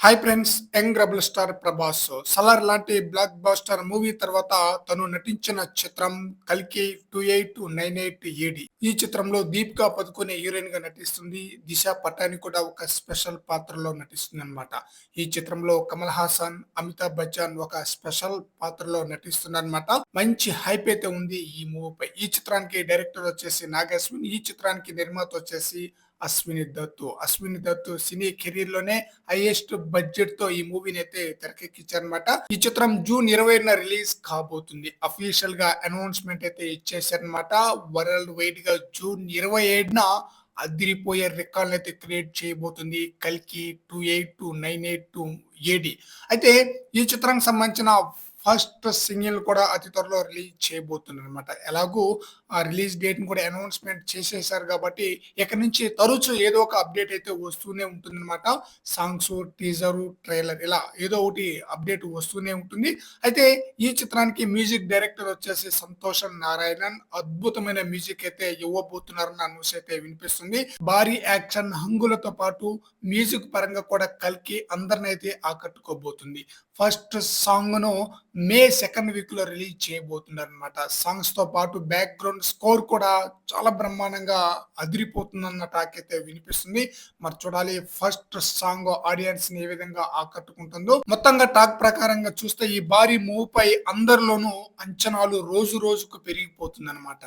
Hi friends young rebel star Prabhas. Salaar లాంటి blockbuster movie తర్వాత తను నటించిన చిత్రం కల్కి two eight nine eight AD ఈ చిత్రంలో దీపికా పదుకునే హీరోయిన్గా నటిస్తుంది దిశ పటాని కూడా ఒక స్పెషల్ పాత్రలో నటిస్తుంది అనమాట ఈ చిత్రంలో కమల్ హాసన్ అమితాబ్ బచ్చన్ ఒక స్పెషల్ పాత్రలో నటిస్తుందన్నమాట మంచి హైప్ అయితే ఉంది ఈ మూవీపై. ఈ చిత్రానికి డైరెక్టర్ వచ్చేసి నాగేశ్వన్ ఈ చిత్రానికి నిర్మాత వచ్చేసి అశ్విని దత్తు. అశ్విని దత్తు సినీ కెరీర్లోనే హైయెస్ట్ బడ్జెట్తో ఈ మూవీని అయితే తెరకెక్కించారనమాట ఈ చిత్రం జూన్ ఇరవైన రిలీజ్ కాబోతుంది. అఫీషియల్గా అనౌన్స్మెంట్ అయితే ఇచ్చేసారనమాట వరల్డ్ వైడ్గా జూన్ ఇరవై ఏడున అదిరిపోయే రికార్డ్ అయితే క్రియేట్ చేయబోతుంది. కల్కి two eight two nine eight two AD అయితే ఈ చిత్రానికి సంబంధించిన ఫస్ట్ సింగిల్ కూడా అతి త్వరలో రిలీజ్ చేయబోతుంది అనమాట ఎలాగూ ఆ రిలీజ్ డేట్ని కూడా అనౌన్స్మెంట్ చేసేసారు కాబట్టి ఇక్కడ నుంచి తరచు ఏదో ఒక అప్డేట్ అయితే వస్తూనే ఉంటుంది అనమాట సాంగ్స్ టీజరు ట్రైలర్ ఇలా ఏదో ఒకటి అప్డేట్ వస్తూనే ఉంటుంది. అయితే ఈ చిత్రానికి మ్యూజిక్ డైరెక్టర్ వచ్చేసి సంతోషం నారాయణన్ అద్భుతమైన మ్యూజిక్ అయితే ఇవ్వబోతున్నారన్న న్యూస్ అయితే వినిపిస్తుంది. భారీ యాక్షన్ హంగులతో పాటు మ్యూజిక్ పరంగా కూడా కలికి అందరిని అయితే ఆకట్టుకోబోతుంది. ఫస్ట్ సాంగ్ను మే సెకండ్ వీక్లో రిలీజ్ చేయబోతున్నారు అనమాట సాంగ్స్తో పాటు బ్యాక్గ్రౌండ్ స్కోర్ కూడా చాలా బ్రహ్మాండంగా అదిరిపోతుందన్న టాక్ అయితే వినిపిస్తుంది. మరి చూడాలి ఫస్ట్ సాంగ్ ఆడియన్స్ని ఏ విధంగా ఆకట్టుకుంటుందో. మొత్తంగా టాక్ ప్రకారంగా చూస్తే ఈ భారీ మూవ్ పై అందరిలోనూ అంచనాలు రోజు రోజుకు పెరిగిపోతుంది అనమాట